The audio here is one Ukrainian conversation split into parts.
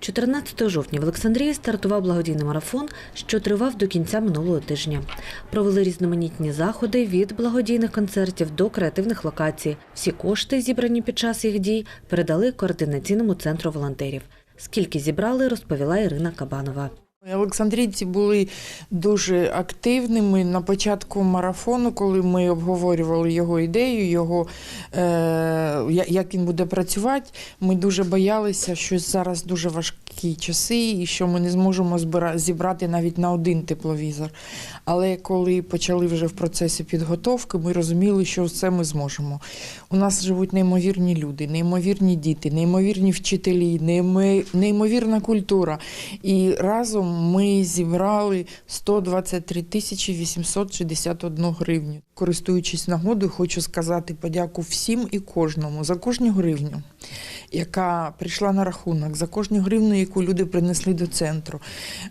14 жовтня в Олександрії стартував благодійний марафон, що тривав до кінця минулого тижня. Провели різноманітні заходи від благодійних концертів до креативних локацій. Всі кошти, зібрані під час їх дій, передали координаційному центру волонтерів. Скільки зібрали, розповіла Ірина Кабанова. Олександрійці були дуже активними на початку марафону, коли ми обговорювали його ідею, його, е, як він буде працювати. Ми дуже боялися, що зараз дуже важкі часи і що ми не зможемо зібрати навіть на один тепловізор. Але коли почали вже в процесі підготовки, ми розуміли, що все ми зможемо. У нас живуть неймовірні люди, неймовірні діти, неймовірні вчителі, неймовірна культура. І разом ми зібрали 123 тисячі 861 гривню. Користуючись нагодою, хочу сказати подяку всім і кожному за кожну гривню, яка прийшла на рахунок, за кожну гривню, яку люди принесли до центру.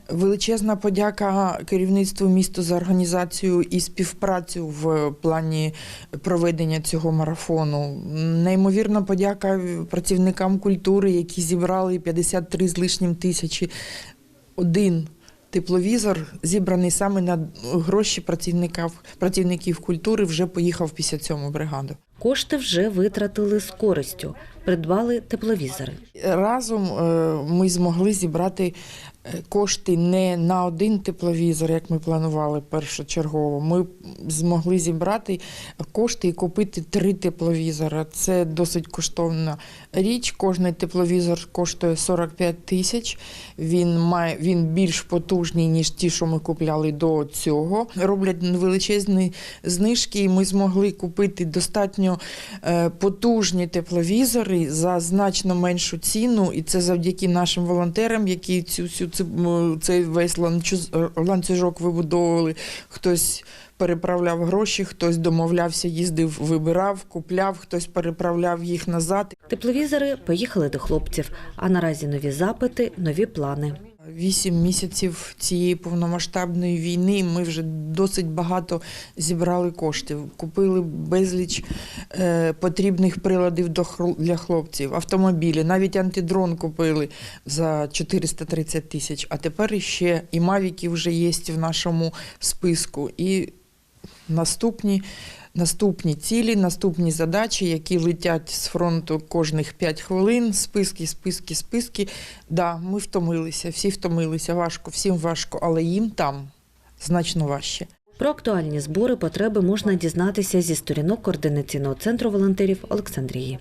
Величезна подяка керівництву місту за організацію і співпрацю в плані проведення цього марафону. Неймовірна подяка працівникам культури, які зібрали 53 з лишнім тисячі. Один тепловізор, зібраний саме на гроші працівників, працівників культури, вже поїхав після 57-му бригаду. Кошти вже витратили з користю, придбали тепловізори. Разом е, ми змогли зібрати кошти не на один тепловізор, як ми планували першочергово. Ми змогли зібрати кошти і купити три тепловізора. Це досить коштовна річ. Кожний тепловізор коштує 45 тисяч. Він має він більш потужний ніж ті, що ми купляли до цього. Роблять величезні знижки, і ми змогли купити достатньо е, потужні тепловізори за значно меншу ціну, і це завдяки нашим волонтерам, які цю, м, цей весь ланчуз- ланцюжок вибудовували. Хтось переправляв гроші, хтось домовлявся, їздив, вибирав, купляв, хтось переправляв їх назад. Тепловізори поїхали до хлопців, а наразі нові запити, нові плани. Вісім місяців цієї повномасштабної війни ми вже досить багато зібрали коштів. Купили безліч е, потрібних приладів для хлопців, автомобілі, навіть антидрон купили за 430 тисяч. А тепер іще і мавіки вже є в нашому списку. І наступні. Наступні цілі, наступні задачі, які летять з фронту кожних 5 хвилин, списки, списки, списки. Да, ми втомилися, всі втомилися, важко, всім важко, але їм там значно важче. Про актуальні збори потреби можна дізнатися зі сторінок координаційного центру волонтерів Олександрії.